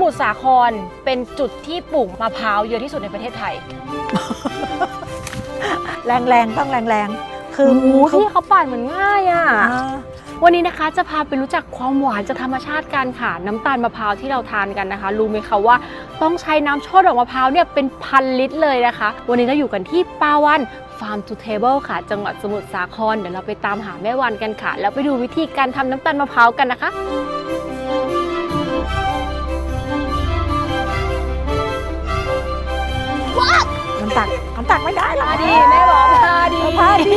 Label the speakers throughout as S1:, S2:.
S1: มุทรสาครเป็นจุดที่ปลูกมะพร้าวเยอะที่สุดในประเทศไทย
S2: แรงแรงๆต้องแรงแรงๆ คือ
S1: โอ้โห
S2: เขา
S1: ที่เขาปั่นเหมือนง่ายอะ
S2: อ่า
S1: วันนี้นะคะจะพาไปรู้จักความหวานจากธรรมชาติกันค่ะ น้ำตาลมะพร้าวที่เราทานกันนะคะ รู้ไหมคะว่าต้องใช้น้ำช่อดอกมะพร้าวเนี่ยเป็นพันลิตรเลยนะคะ วันนี้เราอยู่กันที่ปาวัน Farm to Table ค่ะ จังหวัดสมุทรสาครเดี๋ยวเราไปตามหาแม่วันกันค่ะ แล้วไปดูวิธีการทำน้ำตาลมะพร้าวกันนะคะ
S2: ตักมันตักไม่ได้หรอก
S1: พาดีแม่บอกพาดี
S2: พาดี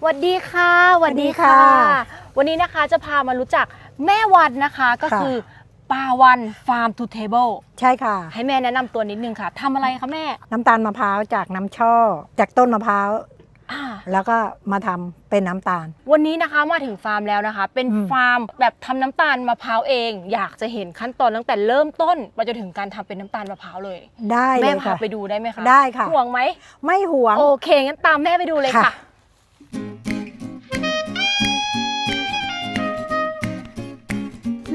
S1: สวัสดีค่ะสวัสดีค่ะ วันนี้นะคะจะพามารู้จักแม่วันนะคะก็คือปาวัน Farm to Table
S2: ใช่ค่ะ
S1: ให้แม่แนะนำตัวนิดนึงค่ะทำอะไรคะแม่
S2: น้ำตาลมะพร้าวจากน้ำช่อ จากต้นมะพร้าว
S1: อ่า
S2: แล้วก็มาทำเป็นน้ำตาล
S1: วันนี้นะคะมาถึงฟาร์มแล้วนะคะ เป็น
S2: อืม
S1: ฟาร์มแบบทำน้ำตาลมะพร้าวเอง อยากจะเห็นขั้นตอนตั้งแต่เริ่มต้นมาจนถึงการทำเป็นน้ำตาลมะพร้าวเลย
S2: ได้เล
S1: แม่
S2: ย
S1: พา
S2: ค่ะ
S1: ไปดูได้ไหมคะ
S2: ได้ค่ะ
S1: ห่วงไหม
S2: ไม่หวง
S1: โอเคงั้นตามแม่ไปดูเลยค่ะ
S2: ค่ะ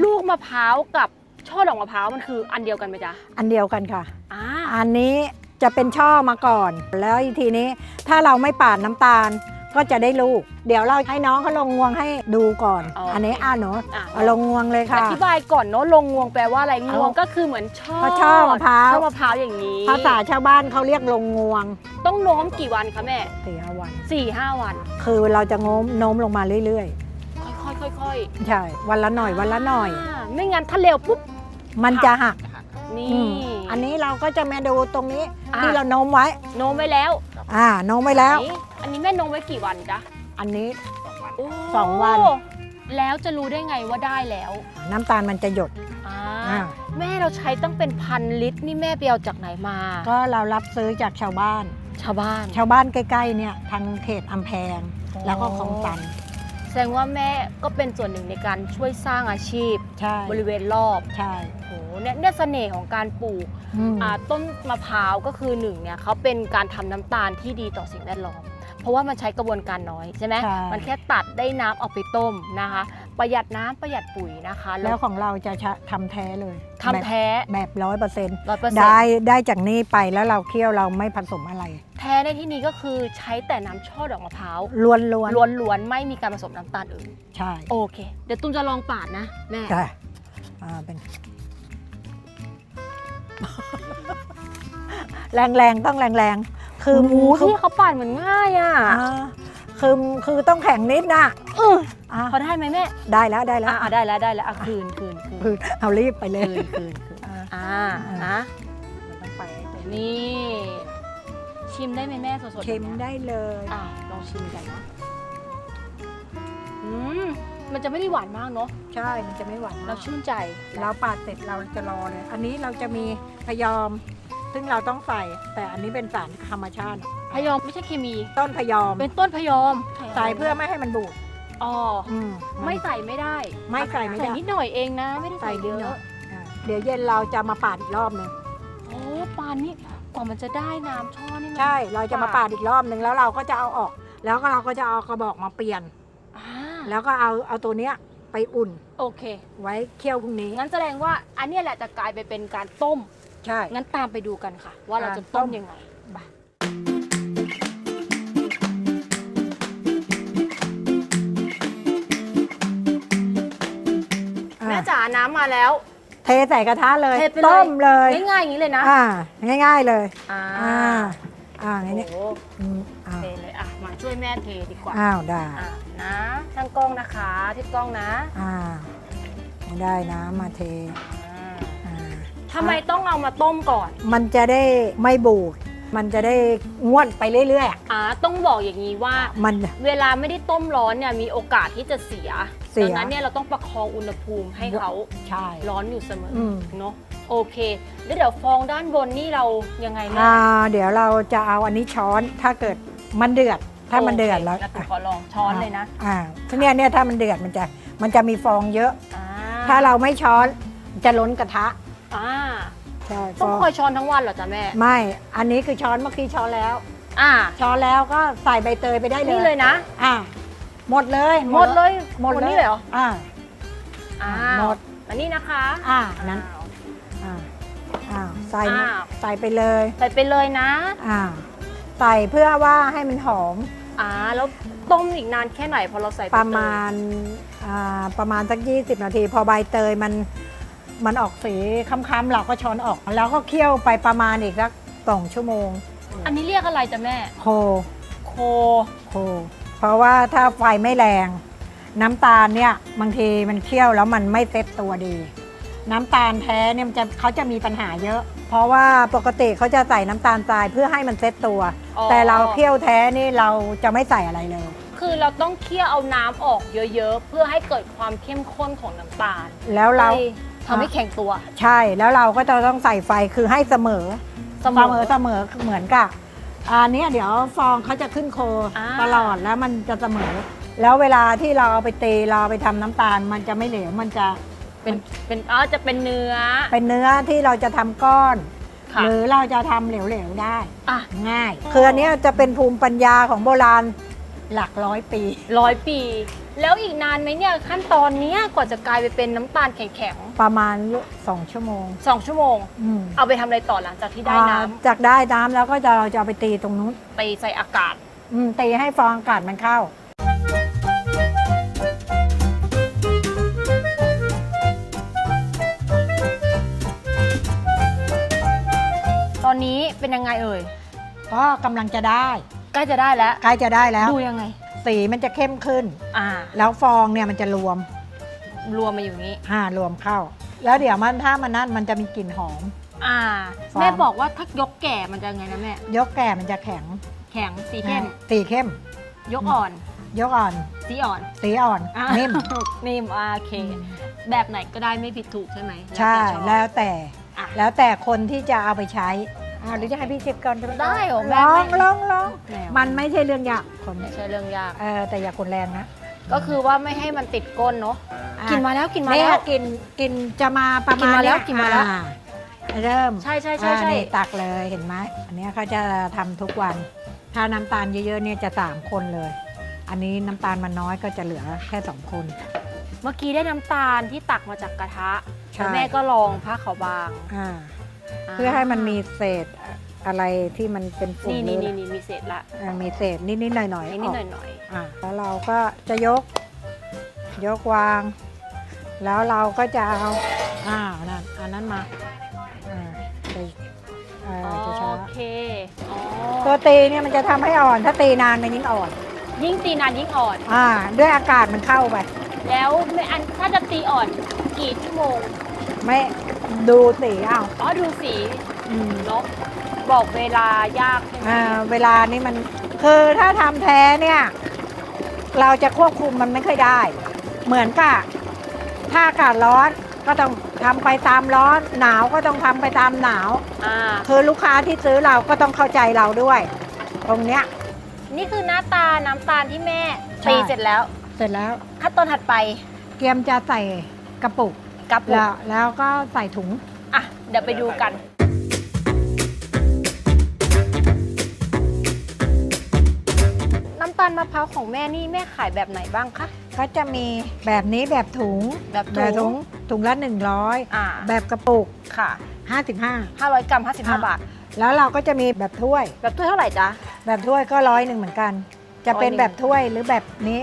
S1: ลูกมะพร้าวกับช่อดอกมะพร้าวมันคืออันเดียวกันไหมจ๊ะ
S2: อันเดียวกันค่ะ
S1: อ่า
S2: อันนี้ จะเป็นช่อมาก่อน แล้วอีกทีนี้ถ้าเราไม่ปาดน้ำตาลก็จะได้ลูก เดี๋ยวเราให้น้องเขาลงงวงให้ดูก่อน อันนี้อ่าหนู
S1: อะ
S2: เอาลงงวงเลยค่ะ
S1: อธิบายก่อนเนาะลงงวงแปลว่าอะไรงวง
S2: เอา
S1: ก็คือเหมือนช่อ
S2: เพราะช่อมะพร้าว
S1: ช่อมะพร้าวอย่างนี้
S2: ภาษาชาวบ้านเขาเรียกลงงวง
S1: ต้องโน้มกี่วันคะแม่
S2: สี่ห้าวัน
S1: สี่ห้าวัน
S2: คือเราจะโน้มโน้มลงมาเรื่อย
S1: ค่อยๆค่อย
S2: ๆใช่ วันละหน่อยวันละหน่อยา
S1: ไม่งั้นถ้าเร็วปุ๊บ
S2: มันจะหัก
S1: นี่
S2: อืมอันนี้เราก็จะมาดูตรงนี้
S1: อะ
S2: ที่เราโน้มไว้
S1: โน้มไว้แล้ว
S2: อ่าโน้มไว้แล้ว
S1: ไหนอันนี้แม่โน้มไว้กี่วันจ๊ะ
S2: อันนี้
S1: โอ้
S2: สองวัน
S1: แล้วจะรู้ได้ไงว่าได้แล้ว
S2: น้ำตาลมันจะหยด
S1: อ่า
S2: อ่า
S1: แม่เราใช้ตั้งเป็นพันลิตรนี่แม่ไปเอาจากไหนมา
S2: ก็เรารับซื้อจากชาวบ้าน
S1: ชาวบ้าน
S2: ชาวบ้านใกล้ๆเนี่ยทางเขตอำแพงแล้วก็คลองตัน
S1: แสดงว่าแม่ก็เป็นส่วนหนึ่งในการช่วยสร้างอาชีพ
S2: ใช่
S1: บริเวณรอบ
S2: ใช่
S1: โอ้โห เนี่ยเนี่ยเสน่ห์ของการปลูก
S2: อืม
S1: อ่าต้นมะพร้าวก็คือหนึ่งเนี่ยเขาเป็นการทำน้ำตาลที่ดีต่อสิ่งแวดล้อม เพราะว่ามันใช้กระบวนการน้อยใช่ไหม
S2: ใช่
S1: มันแค่ตัดได้น้ำเอาไปต้มนะคะ ประหยัดน้ำประหยัดปุ๋ยนะคะ
S2: แล้วของเราจะชะทำแท้เลย
S1: ทำแท้
S2: แบบร้อยเปอร์เซ็นต์
S1: ร้อยเปอร์เซ็น
S2: ได้
S1: ต์
S2: ได้จากนี้ไปแล้วเราเคี่ยวเราไม่ผสมอะไร
S1: แท้ในที่นี้ก็คือใช้แต่น้ำช่อดอกมะพร้าว
S2: ล้วนล้วน
S1: ล้วนๆไม่มีการผสมน้ำตาลอื่น
S2: ใช่
S1: โอเค เดี๋ยวตุ้มจะลองปาดนะแม่
S2: ใช่อ่าเป็น แรงแรงๆต้องแรงแรงๆคือ
S1: โอ้โห
S2: คือ
S1: ที่เขาปาดเหมือนง่ายอะ
S2: อ่าคือคือต้องแข็งนิดนะ
S1: เออ
S2: อะ
S1: พอได้ไหมแม่
S2: ได้แล้วได้แล้ว
S1: อะอะได้แล้วได้แล้วอะคืนคืนคืน
S2: คือเอารีบไปเลย
S1: คืนคืนคืน
S2: อ่า
S1: อ่า
S2: อ่า
S1: นะ
S2: ต้องไปให้เต็ม
S1: นี่ ชิมได้ไหมแม่สดๆ
S2: ชิมได้เลย
S1: อะลองชิมกันนะอืม มันจะไม่ได้หวานมากเนาะ
S2: ใช่มันจะไม่หวาน
S1: เรา
S2: มาก
S1: ชื่นใจ
S2: เราปาดเสร็จเราจะรอเลย อันนี้เราจะมีพยอม ซึ่งเราต้องใส่ แต่อันนี้เป็นสารธรรมชาติ
S1: พยอมไม่ใช่เคมี
S2: ต้นพยอม
S1: เป็นต้นพยอม
S2: ใส่เพื่อไม่ให้มันบูด
S1: อ๋อ
S2: อืม
S1: ไม่ใส่ไม่ได้
S2: ไม่ใส่ไม่ได้
S1: ใส่นิดหน่อยเองนะ ไม่ได้
S2: ใส่
S1: ใส่
S2: นิ
S1: เย
S2: ดหน่
S1: อะ
S2: อยอ่าเดี๋ยวเย็นเราจะมาปาดอีกรอบหนึ่ง
S1: โอ้ปานนี่กว่ามันจะได้น้ำช่อนี่มัน
S2: ใช่ เราจะมาปาดอีกรอบหนึ่งแล้วเราก็จะเอาออก แล้วก็เราก็จะเอากระบอกมาเปลี่ยน
S1: อ่า
S2: แล้วก็เอาเอาตัวเนี้ยไปอุ่น
S1: โอเค
S2: ไว้เคี่ยวพรุ่งนี้
S1: งั้นแสดงว่าอันเนี้ยแหละจะกลายไปเป็นการต้ม
S2: ใช่
S1: งั้นตามไปดูกันค่ะ ว่าเราจะ
S2: อ่าต้
S1: ต้ม
S2: ม
S1: ยังไง
S2: ไป
S1: แม่
S2: อะ
S1: จ๋าน้ำมาแล้ว
S2: เทใส่กระทะเลย
S1: เทไปเลย
S2: ต้มเลย
S1: ง่ายๆอย่างนี้เลยนะ
S2: อ่าง่าย ๆเลย
S1: อ่า
S2: อ่าอ่าอย่างนี้
S1: โอ้โห
S2: อืม
S1: ช่วยแม่เทดีกว่า
S2: อ้าวได้
S1: อะนะช่างกล้องนะคะที่กล้องนะ
S2: อ่าไม่ได้นะมาเท
S1: อ่า
S2: อ่า
S1: ทำไมต้องเอามาต้มก่อน
S2: มันจะได้ไม่บูดมันจะได้งวดไปเรื่อย
S1: อ่าต้องบอกอย่างนี้ว่า
S2: ๆมัน
S1: เวลาไม่ได้ต้มร้อนเนี่ยมีโอกาสที่จะเสีย
S2: เสีย
S1: ดังนั้นเนี่ยเราต้องประคองอุณหภูมิให้เขา
S2: ใช่
S1: ร้อนอยู่เสมออ
S2: ม
S1: เนาะโอเคแล้วเดี๋ยวฟองด้านบนนี่เรายังไงแม่
S2: อ่าเดี๋ยวเราจะเอาอันนี้ช้อนถ้าเกิดมันเดือด ถ้ามันเดือดแล้ว
S1: โคงั้นขอลองช้อนเลยนะ
S2: อ่าทีเนี้ยเนี่ยถ้ามันเดือดมันจะมันจะมีฟองเยอะ
S1: อ่
S2: ถ้าเราไม่ช้อนจะล้นกระทะ
S1: อ่า
S2: ใช่
S1: ต้อง
S2: ฟ
S1: คอยช้อนทั้งวันเหรอจ๊ะแม่
S2: ไม่ อันนี้คือช้อนเมื่อกี้ช้อนแล้ว
S1: อ่า
S2: ช้อนแล้วก็ใส่ใบเตยไปได้เลย
S1: นี่เลยนะ
S2: อ่าหมดเลย
S1: หมดเลย
S2: หมด
S1: หมดนี่เลยเหรอ
S2: อ่า
S1: อ้า
S2: หม
S1: ว
S2: ด
S1: อันนี้นะคะ
S2: อ่านั้นอ่าอ่าใส่หมด
S1: อ้าว
S2: ใส่ไปเลย
S1: ใส่ไปเลยนะ
S2: อ่าใส่เพื่อว่าให้มันหอม
S1: อ่าแล้วต้มอีกนานแค่ไหนพอเราใส่ใบเตย
S2: ประมาณอ่าประมาณสัก 20 นาที พอใบเตยมันมันออกสีค้ำๆเราก็ช้อนออก แล้วก็เคี่ยวไปประมาณอีกสักสองชั่วโมง
S1: อันนี้เรียกอะไรจ๊ะแม่
S2: โค
S1: โค
S2: โค เพราะว่าถ้าไฟไม่แรง น้ำตาลเนี่ยบางทีมันเคี่ยวแล้วมันไม่เซ็ตตัวดี น้ำตาลแท้เนี่ยมันจะเขาจะมีปัญหาเยอะ เพราะว่าปกติเขาจะใส่น้ำตาลทรายเพื่อให้มันเซ็ตตัว
S1: อ๋อ
S2: แต่เราเคี่ยวแท้นี่เราจะไม่ใส่อะไรเลย
S1: คือเราต้องเคี่ยวเอาน้ำออกเยอะๆ เพื่อให้เกิดความเข้มข้นของน้ำตาล
S2: แล้วเรา
S1: ให้ทำให้แข็งตัว
S2: ใช่แล้วเราก็จะต้องใส่ไฟคือให้เสมอ
S1: เส
S2: เส
S1: ม
S2: ม
S1: อ
S2: อเสมอเหมือนกับอันเนี้ยเดี๋ยวฟองเขาจะขึ้นโค
S1: อ่า
S2: ตลอดแล้วมันจะเสมอ แล้วเวลาที่เราเอาไปตีเราเอาไปทำน้ำตาล มันจะไม่เหลวมันจะ
S1: เป็นเป็นอ๋อจะเป็นเนื้อ
S2: เป็นเนื้อที่เราจะทำก้อน
S1: ค่ะ
S2: หรือเราจะทำเหลวๆได้
S1: อะ
S2: ง่ายคืออันเนี้ยจะเป็นภูมิปัญญาของโบราณหลักร้อยปี
S1: ร้อยปี แล้วอีกนานไหมเนี่ยขั้นตอนเนี้ยกว่าจะกลายไปเป็นน้ำตาลแข็ง
S2: ประมาณ2ชั่วโมง
S1: ๆสองชั่วโมง
S2: อืม
S1: เอาไปทำอะไรต่อหลังจากที่ได้น้
S2: อ่าจากได้น้ำแล้วก็จะเราจะเอาไปตีตรงนู้นำ
S1: ตีใส่อากาศ
S2: อืมตีให้ฟองอากาศมันเข้า
S1: ยังไงเอ่ย
S2: ก็กำลังจะได้
S1: ใกล้จะได้แล้ว
S2: ใกล้จะได้แล้ว
S1: ดูยังไง
S2: สีมันจะเข้มขึ้น
S1: อ่า
S2: แล้วฟองเนี่ยมันจะรวม
S1: รวมมาอยู่นี้
S2: ห้ารวมเข้า แล้วเดี๋ยวมันถ้ามันนั่นมันจะมีกลิ่นหอม
S1: อ่า
S2: ฟอง
S1: แม่บอกว่าถ้ายกแก่มันจะไงนะแม่
S2: ยกแก่มันจะแข็ง
S1: แข็งสีเข้ม
S2: สีเข้ม
S1: ยกอ่อน
S2: ยกอ่อน
S1: สีอ่อน
S2: สีอ่อน
S1: อะ
S2: นิ่ม
S1: นิ่มอ่าโอเค แบบไหนก็ได้ไม่ผิดถูกใช่ไหม
S2: ใช่
S1: แล้
S2: แล้วว
S1: แต่ชอบ
S2: แต่
S1: อะ
S2: แล้วแต่คนที่จะเอาไปใช้ อ่าหรือจะให้พี่ชิปก่อนก็
S1: ได้เหรอแม่
S2: ลอง
S1: ไม่
S2: ลองลอง
S1: แห
S2: มันไม่ใช่เรื่องยากคน
S1: ไม่ใช่เรื่องยาก
S2: เออแต่อย่าคนแรงนะ
S1: ก็คือว่าไม่ให้มันติดก้นเนาะ
S2: อะ
S1: กินมาแล้วกินมา
S2: เนี่ย
S1: แล้ว
S2: กินกินจะมาประมาณ
S1: กินมาแล้ว
S2: เย
S1: กินมาแล้ว
S2: อ่เริ่ม
S1: ใช่ใช่ใช่
S2: อ่า
S1: ใช่
S2: นี่ตักเลยเห็นไหมอันเนี้ยเขาจะทำทุกวัน ถ้าน้ำตาลเยอะๆเนี่ยจะสามคนเลย อันนี้น้ำตาลมันน้อยก็จะเหลือแค่สองคน
S1: เมื่อกี้ได้น้ำตาลที่ตักมาจากกระทะ
S2: ใช่
S1: แล้วแม่ก็ลองผ้าขาวบาง
S2: อ่า เพื่อให้มันมีเศษอะไรที่มันเป็นฝุ่น
S1: นี่
S2: หรื
S1: นี่
S2: อ
S1: นี่นี่มีเศษละ
S2: เอ่อมีเศษนิดๆหน่อยๆ
S1: นิด
S2: อ
S1: ๆห
S2: อก
S1: น่อย
S2: อ่าแล้วเราก็จะยก ยกวาง แล้วเราก็จะเอาอ่านั่นอันนั้นมาอ่าไปเอ่
S1: ๆ
S2: อจะช้า
S1: โอเคอ๋อ
S2: ตัวตีเนี่ยมันจะทำให้อ่อน ถ้าตีนานมันยิ่งอ่อน
S1: ยิ่งตีนานยิ่งอ่อน
S2: อ่า ด้วยอากาศมันเข้าไป
S1: แล้วไม่อันถ้าจะตีอ่อนกี่ชั่วโมง
S2: ไม่ ดูสีอ้าว
S1: อ๋อดูสี
S2: อืม
S1: เนาะบอกเวลายากใช่ไหม
S2: อ่าเวลานี้มันคือถ้าทำแท้เนี่ย เราจะควบคุมมันไม่ค่อยได้ เหมือนกับถ้าอากาศร้อนก็ต้องทำไปตามร้อน หนาวก็ต้องทำไปตามหนาว
S1: อ่า
S2: คือลูกค้าที่ซื้อเราก็ต้องเข้าใจเราด้วย ตรงเนี้ย
S1: นี่คือหน้าตาน้ำตาลที่แม่
S2: ใช่
S1: ตีเสร็จแล้ว
S2: เสร็จแล้ว
S1: ขั้นตอนถัดไป
S2: เตรียมจะใส่กระปุก
S1: กับปุก
S2: แล้วแล้วก็ใส่ถุง
S1: อะ เดี๋ยวไปดูกัน น้ำตาลมะพร้าวของแม่นี่แม่ขายแบบไหนบ้างคะ
S2: ก็จะมีแบบนี้แบบถุง
S1: แบบถุง
S2: ถุงถุงละ 100
S1: อ่า
S2: แบบกระปุก
S1: ค่ะ
S2: 55
S1: 500 กรัม 55
S2: อะ
S1: บาท
S2: แล้วเราก็จะมีแบบถ้วย
S1: แบบถ้วยเท่าไหร่จ๊ะ
S2: แบบถ้วยก็ร้อยหนึ่งเหมือนกัน จะเป็น
S1: ร้อยหนึ่ง
S2: แบบถ้วยหรือแบบนี้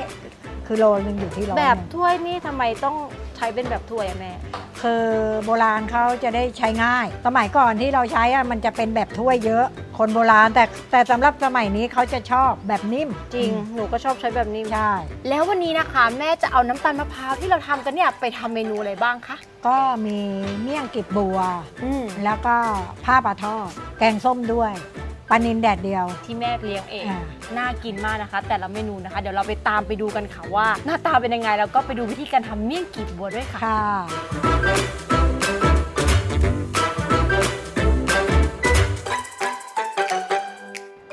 S2: คือโลนึงอยู่ที่ร้อย
S1: แบบ
S2: หนึ่ง
S1: ถ้วยนี่ทำไมต้อง ใช้เป็นแบบถ้วยอะแม่
S2: คือโบราณเขาจะได้ใช้ง่าย สมัยก่อนที่เราใช้อะมันจะเป็นแบบถ้วยเยอะ คนโบราณแต่แต่สำหรับสมัยนี้เขาจะชอบแบบนิ่ม
S1: จริง หนูก็ชอบใช้แบบนี้
S2: ใช่
S1: แล้ววันนี้นะคะ แม่จะเอาน้ำตาลมะพร้าวที่เราทำกันเนี่ยไปทำเมนูอะไรบ้างคะ
S2: ก็มีเมี่ยงกิบบัว
S1: อืม
S2: แล้วก็ผ้าปลาทอดแกงส้มด้วย ปลานินแดดเดียว
S1: ที่แม่เลี้ยงเอง
S2: อ่า
S1: น่ากินมากนะคะ แต่ละเมนูนะคะ เดี๋ยวเราไปตามไปดูกันค่ะว่า หน้าตาเป็นยังไง แล้วก็ไปดูวิธีการทำเมี่ยงกีบบัวด้วยค่ะ
S2: ค่ะ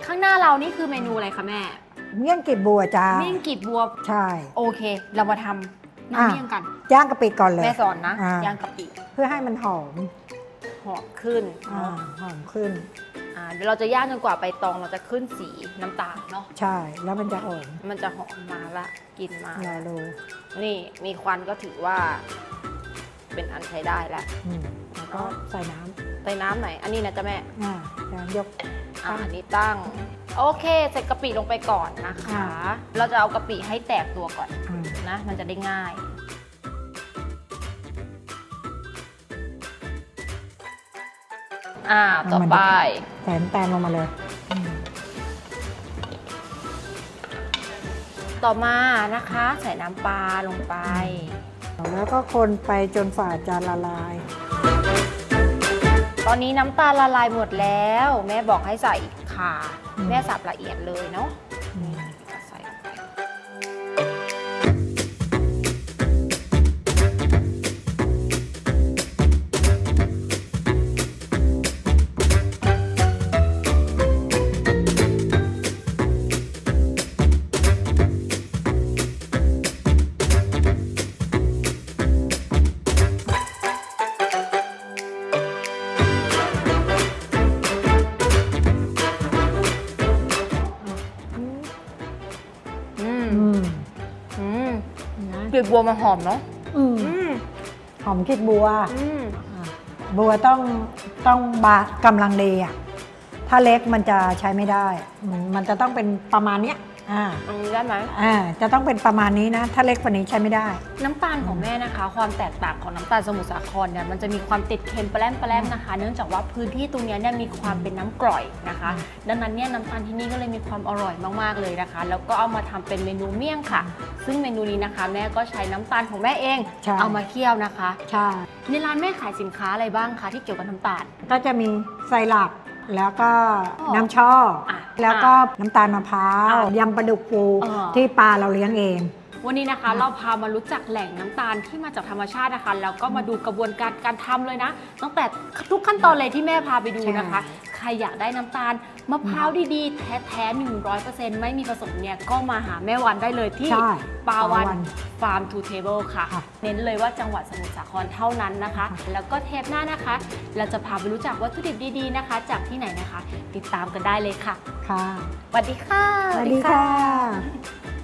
S1: ข้างหน้าเรานี่คือเมนูอะไรคะแม่
S2: เมี่ยงกิบบัวจ้า
S1: เมี่ยงกีบบัว
S2: ใช่
S1: โอเค เรามาทำน้ำ
S2: อะ
S1: เมี่ยงกัน
S2: ย่างกะปิก่อนเลย
S1: แม่สอนนะ
S2: อ่า
S1: ย่างกะปิ
S2: เพื่อให้มันหอม
S1: หอมขึ้น
S2: อ่าหอมขึ้น
S1: อ่าเดี๋ยวเราจะย่างจนกว่าใบตองเราจะขึ้นสีน้ำตาลเนาะ
S2: ใช่ แล้วมันจะหอม
S1: มันจะหอมมาละกลินมา
S2: เราดู
S1: นี่มีควันก็ถือว่า เป็นอันใช้ได้แล้ว
S2: อืมแล้วก็ใส่น้
S1: ใส่น้ำไหน อันนี้นะจ๊ะแม่ำ
S2: อ่าแล้วยก
S1: อะ
S2: ตั้ง
S1: อันนี้ตั้ง โอเคใส่กะปิลงไปก่อนนะคะ
S2: อ่า
S1: เราจะเอากะปิให้แตกตัวก่อน
S2: อ่า
S1: นะ มันจะได้ง่าย อ่าต่อไป
S2: ใส่น้ำตาลลงมาเลยอืม
S1: ต่อมานะคะ ใส่น้ำปลาลงไป
S2: แล้วก็คนไปจนฝาจะละลาย
S1: ตอนนี้น้ำตาลละลายหมดแล้ว แม่บอกให้ใส่ข่า
S2: อืม
S1: แม่สับละเอียดเลยเนาะ ลีบบัวมันหอมเนาะ
S2: อืม
S1: อืม
S2: หอมคิดบัว
S1: อืม
S2: อะบัวต้องต้องบะกำลังดีอะถ้าเล็กมันจะใช้ไม่ได้ มันมันจะต้องเป็นประมาณเนี้ย อ่า
S1: อันนี้ได้ไหม
S2: อ่าจะต้องเป็นประมาณนี้นะ ถ้าเล็กกว่านี้ใช้ไม่ได้
S1: น้ำตาลของแม่นะคะ ความแตกต่างของน้ำตาลสมุทรสาครเนี่ยมันจะมีความติดเค็มแปร่มแปร่มนะคะ เนื่องจากว่าพื้นที่ตรงเนี้ยเนี่ยมีความเป็นน้ำกร่อยนะคะ ดังนั้นเนี่ยน้ำตาลที่นี่ก็เลยมีความอร่อยมากๆเลยนะคะ แล้วก็เอามาทำเป็นเมนูเมี่ยงค่ะ ซึ่งเมนูนี้นะคะ แม่ก็ใช้น้ำตาลของแม่เอง
S2: ใช่
S1: เอามาเคี่ยวนะคะ
S2: ใช่
S1: ในร้านแม่ขายสินค้าอะไรบ้างคะที่เกี่ยวกับน้ำตาล
S2: ก็จะมีไซรัปแล้วก็
S1: อ๋อ
S2: น้ำช่ออะ แล้วก็น้ำตาลมะพร้าว
S1: อะ
S2: ยำปลาดุกฟู
S1: อ่า
S2: ที่ปลาเราเลี้ยงเอง
S1: วันนี้นะคะเราพามารู้จักแหล่งน้ำตาลที่มาจากธรรมชาตินะคะแล้วก็มาดูกระบวนการการทำเลยนะตั้งแต่ทุกขั้นตอนเลยที่แม่พาไปดูนะคะ ใครอยากได้น้ำตาล มะพร้าวดีๆ แท้ๆ100%ไม่มีผสมเนี่ยก็มาหาแม่วันได้เลยที่
S2: ใช่
S1: ปาวัน
S2: ปาวัน
S1: ฟาร์มทูเทเบิลค่ะ
S2: ค่ะ
S1: เน้นเลยว่าจังหวัดสมุทรสาครเท่านั้นนะคะ แล้วก็เทปหน้านะคะ เราจะพาไปรู้จักวัตถุดิบดีๆนะคะ จากที่ไหนนะคะ ติดตามกันได้เลยค่ะ
S2: ค่ะ
S1: สวัสดีค่ะ
S2: สวัสดีค่ะ